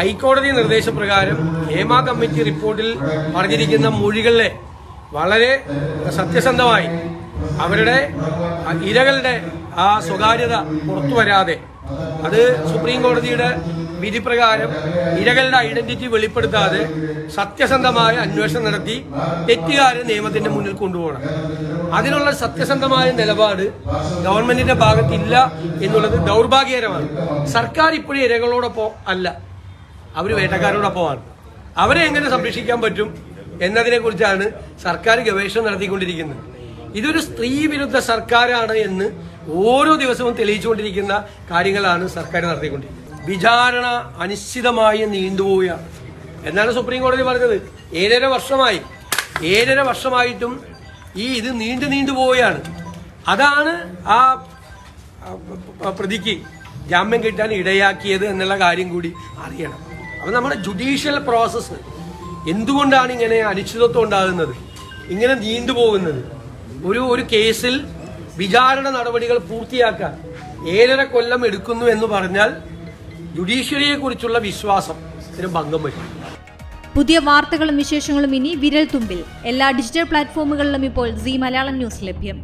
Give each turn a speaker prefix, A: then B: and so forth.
A: ഹൈക്കോടതി നിർദ്ദേശപ്രകാരം ഹേമ കമ്മിറ്റി റിപ്പോർട്ടിൽ പറഞ്ഞിരിക്കുന്ന മൊഴികളിലെ വളരെ സത്യസന്ധമായി അവരുടെ ഇരകളുടെ ആ സ്വകാര്യത പുറത്തു വരാതെ അത് സുപ്രീം കോടതിയുടെ വിധി പ്രകാരം ഇരകളുടെ ഐഡന്റിറ്റി വെളിപ്പെടുത്താതെ സത്യസന്ധമായ അന്വേഷണം നടത്തി തെറ്റുകാരെ നിയമത്തിന്റെ മുന്നിൽ കൊണ്ടുപോകണം. അതിനുള്ള സത്യസന്ധമായ നിലപാട് ഗവൺമെന്റിന്റെ ഭാഗത്തില്ല എന്നുള്ളത് ദൗർഭാഗ്യകരമാണ്. സർക്കാർ ഇപ്പോഴും ഇരകളോടൊപ്പം അല്ല. അവർ വേട്ടക്കാരോടൊപ്പമാണ് അവരെ എങ്ങനെ സംരക്ഷിക്കാൻ പറ്റും എന്നതിനെ കുറിച്ചാണ് സർക്കാർ ഗവേഷണം നടത്തിക്കൊണ്ടിരിക്കുന്നത്. ഇതൊരു സ്ത്രീ വിരുദ്ധ സർക്കാരാണ് എന്ന് ഓരോ ദിവസവും തെളിയിച്ചുകൊണ്ടിരിക്കുന്ന കാര്യങ്ങളാണ് സർക്കാർ നടത്തിക്കൊണ്ടിരിക്കുന്നത്. വിചാരണ അനിശ്ചിതമായി നീണ്ടുപോവുകയാണ്. എന്നാണ് സുപ്രീം കോടതി പറഞ്ഞത്. ഏഴര വർഷമായി. ഏഴര വർഷമായിട്ടും ഈ ഇത് നീണ്ടു നീണ്ടു പോവുകയാണ് അതാണ് ആ പ്രതിക്ക് ജാമ്യം കിട്ടാൻ ഇടയാക്കിയത് എന്നുള്ള കാര്യം കൂടി അറിയണം. അപ്പം നമ്മുടെ ജുഡീഷ്യൽ പ്രോസസ്സ് എന്തുകൊണ്ടാണ് ഇങ്ങനെ അനിശ്ചിതത്വം ഉണ്ടാകുന്നത്? ഇങ്ങനെ നീണ്ടുപോകുന്നത് ഒരു ഒരു കേസിൽ വിചാരണ നടപടികൾ പൂർത്തിയാക്കാൻ ഏഴര കൊല്ലം എടുക്കുന്നു എന്ന് പറഞ്ഞാൽ ജുഡീഷ്യറിയെ കുറിച്ചുള്ള വിശ്വാസം ഇതിന് ഭംഗം വരും.
B: പുതിയ വാർത്തകളും വിശേഷങ്ങളും ഇനി വിരൽ തുമ്പിൽ എല്ലാ ഡിജിറ്റൽ പ്ലാറ്റ്ഫോമുകളിലും ഇപ്പോൾ സി മലയാളം ന്യൂസ് ലഭ്യം.